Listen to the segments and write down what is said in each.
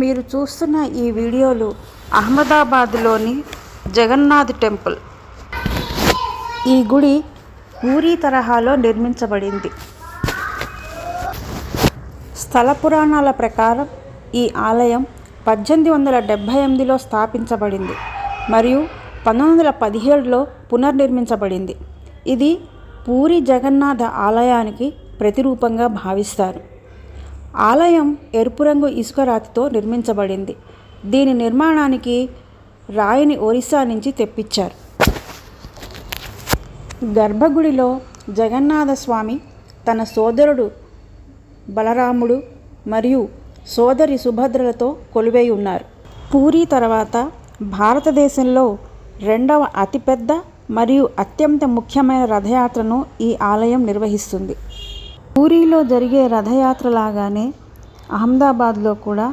మీరు చూస్తున్న ఈ వీడియోలు అహ్మదాబాద్లోని జగన్నాథ్ టెంపుల్. ఈ గుడి పూరి తరహాలో నిర్మించబడింది. స్థల పురాణాల ప్రకారం ఈ ఆలయం పద్దెనిమిది వందల డెబ్భై ఎనిమిదిలో స్థాపించబడింది మరియు పంతొమ్మిది వందల పదిహేడులో పునర్నిర్మించబడింది. ఇది పూరి జగన్నాథ ఆలయానికి ప్రతిరూపంగా భావిస్తారు. ఆలయం ఎరుపు రంగు ఇసుక రాతితో నిర్మించబడింది. దీని నిర్మాణానికి రాయిని ఒరిస్సా నుంచి తెప్పించారు. గర్భగుడిలో జగన్నాథస్వామి తన సోదరుడు బలరాముడు మరియు సోదరి సుభద్రలతో కొలువై ఉన్నారు. పూరి తర్వాత భారతదేశంలో రెండవ అతిపెద్ద మరియు అత్యంత ముఖ్యమైన రథయాత్రను ఈ ఆలయం నిర్వహిస్తుంది. పూరిలో జరిగే రథయాత్ర లాగానే అహ్మదాబాద్లో కూడా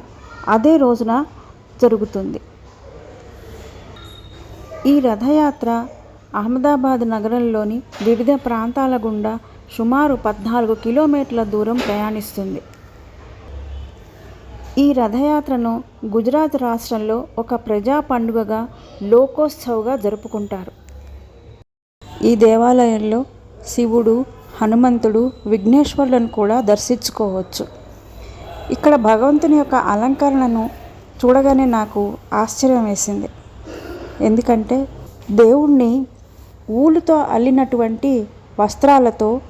అదే రోజున జరుగుతుంది. ఈ రథయాత్ర అహ్మదాబాద్ నగరంలోని వివిధ ప్రాంతాల గుండా సుమారు పద్నాలుగు కిలోమీటర్ల దూరం ప్రయాణిస్తుంది. ఈ రథయాత్రను గుజరాత్ రాష్ట్రంలో ఒక ప్రజా పండుగగా లోకోత్సవ్గా జరుపుకుంటారు. ఈ దేవాలయంలో శివుడు హనుమంతుడు విఘ్నేశ్వరులను కూడా దర్శించుకోవచ్చు. ఇక్కడ భగవంతుని యొక్క అలంకరణను చూడగానే నాకు ఆశ్చర్యం వేసింది. ఎందుకంటే దేవుణ్ణి ఊలుతో అల్లినటువంటి వస్త్రాలతో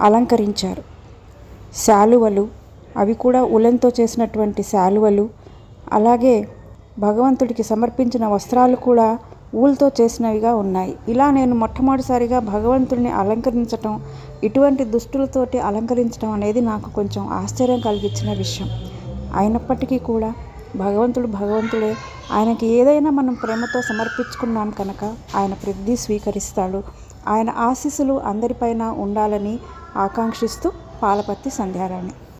అలంకరించారు. శాలువలు అవి కూడా ఉలెన్తో చేసినటువంటి శాలువలు అలాగే భగవంతుడికి సమర్పించిన వస్త్రాలు కూడా ఊలుతో చేసినవిగా ఉన్నాయి. ఇలా నేను మొట్టమొదటిసారిగా భగవంతుడిని అలంకరించటం ఇటువంటి దుస్తులతోటి అలంకరించడం అనేది నాకు కొంచెం ఆశ్చర్యం కలిగించిన విషయం. అయినప్పటికీ కూడా భగవంతుడు భగవంతుడే. ఆయనకి ఏదైనా మనం ప్రేమతో సమర్పించుకున్నాం కనుక ఆయన ప్రతిదీ స్వీకరిస్తాడు. ఆయన ఆశీస్సులు అందరిపైన ఉండాలని ఆకాంక్షిస్తూ పాలపత్తి సంధ్యారాణి.